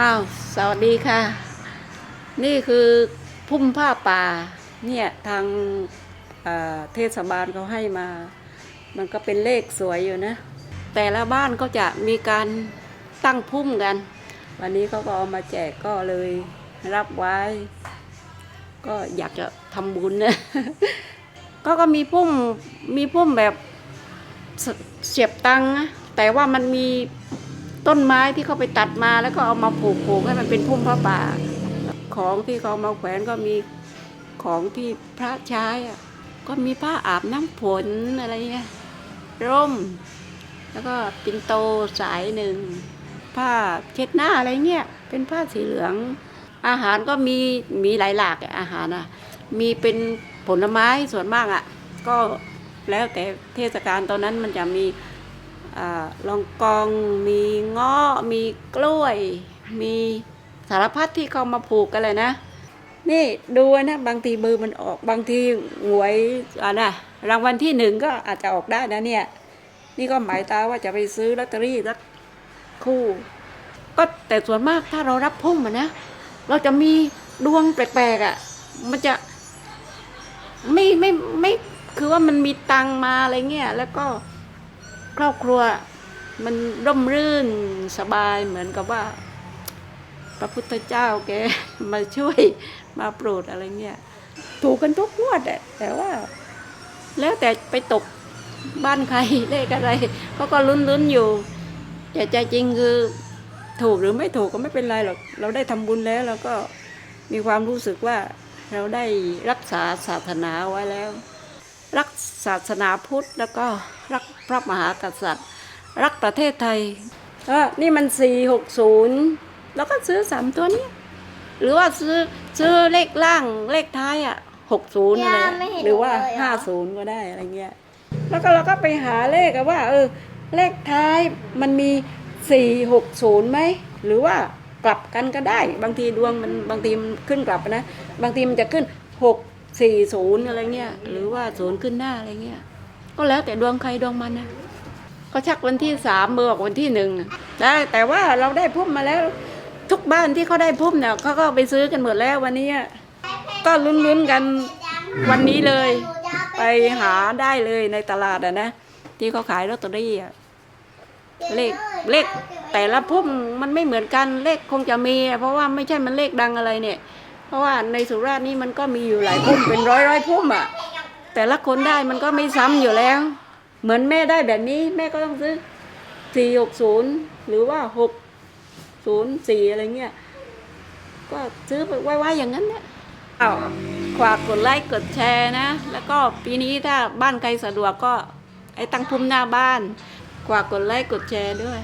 อ้าวสวัสดีค่ะ นี่คือพุ่มผ้าป่าเนี่ยทางเเทศบาลเขาให้มา มันก็เป็นเลขสวยอยู่นะ แต่ละบ้านก็จะมีการตั้งพุ่มกัน วันนี้เขาก็เอามาแจกก็เลยรับไว้ ก็อยากจะทำบุญนะก็ก็มีพุ่มมีพุ่มแบบเสเสียบตังค์นะแต่ว่ามันมี ต้นไม้ที่เขาไปตัดมาแล้วก็เอามาผูกผูกให้มันเป็นพุ่มพระป่า ของที่เขามาแขวนก็มีของที่พระใช้อะก็มีผ้าอาบน้ำฝนอะไรเงี้ยร่ม แล้วก็ปินโตสายหนึ่งผ้าเช็ดหน้าอะไรเงี้ยเป็นผ้าสีเหลือง อาหารก็มีมีหลายหลากอาหารอะมีเป็นผลไม้ส่วนมากอะ ก็แล้วแต่เทศกาลตอนนั้นมันจะมี ลองกอง มีเงาะ มีกล้วย มีสารพัดที่เขามาผูกกันเลยนะ นี่ดูนะบางทีมือมันออกบางทีหวยอะนะรางวัลที่หนึ่งก็อาจจะออกได้นะเนี่ย นี่ก็หมายตาว่าจะไปซื้อลอตเตอรี่สักคู่ ก็แต่ส่วนมากถ้าเรารับพุ่มอะนะ เราจะมีดวงแปลกๆอะ่ะ มันจะไม่ไม่ไม่คือว่ามันมีตังมาอะไรเงี้ยแล้วก็ ครอบครัวมันร่มรื่นสบายเหมือนกับว่า พระพุทธเจ้าแกมาช่วยมาโปรดอะไรเงี้ยถูกกันทุกงวดอะแต่ว่า แล้วแต่ไปตกบ้านใครเลขอะไรเขาก็ลุ้นๆอยู่แต่ใจจริงคือถูกหรือไม่ถูกก็ไม่เป็นไรหรอกเราได้ทำบุญแล้วเราก็มีความรู้สึกว่าเราได้รักษาศาสนาไว้แล้ว รักศาสนาพุทธแล้วก็รักพระมหากษัตริย์ รักประเทศไทยเออนี่มันสี่หกศูนย์แล้วก็ซื้อสามตัวนี้ หรือว่าซื้อซื้อเลขล่างเลขท้ายอะหกศูนย์อะไรย่าไม่เห็นหรือว่าเลยเหรอห้าศูนย์ก็ได้อะไรเงี้ยแล้วก็เราก็ไปหาเลขอะว่า เออ เลขท้ายมันมีสี่หกศูนย์ไหมหรือว่ากลับกันก็ได้ บางทีดวงมันบางทีมันขึ้นกลับนะ บางทีมันจะขึ้นหก สี่ศูนย์อะไรเงี้ยหรือว่าศูนย์ขึ้นหน้าอะไรเงี้ยก็แล้วแต่ดวงใครดวงมันนะก็ชักวันที่สามเบอร์ออกวันที่หนึ่งได้แต่ว่าเราได้พุ่มมาแล้ว ทุกบ้านที่เขาได้พุ่มเนี่ยเขาก็ไปซื้อกันหมดแล้ววันนี้อะก็ลุ้นๆกันวันนี้เลย ไปหาได้เลยในตลาดอะนะที่เขาขายลอตเตอรี่อะเลขเลขแต่ละพุ่มมันไม่เหมือนกันเลขคงจะมี เพราะว่าไม่ใช่มันเลขดังอะไรเนี่ย เพราะว่าในสุราษฎร์นี่มันก็มีอยู่หลายพุ่มเป็นร้อยร้อยพุ่มอะแต่ละคนได้มันก็ไม่ซ้ำอยู่แล้ว เหมือนแม่ได้แบบนี้แม่ก็ต้องซื้อสี่หกศูนย์หรือว่าหกศูนย์สี่อะไรเงี้ย ก็ซื้อไปไว้ๆอย่างนั้นเนี่ยอ้าวากกดไลค์กดแชร์นะ แล้วก็ปีนี้ถ้าบ้านใครสะดวกก็ไอ้ตั้งพุ่มหน้าบ้านฝากกดไลค์กดแชร์ด้วย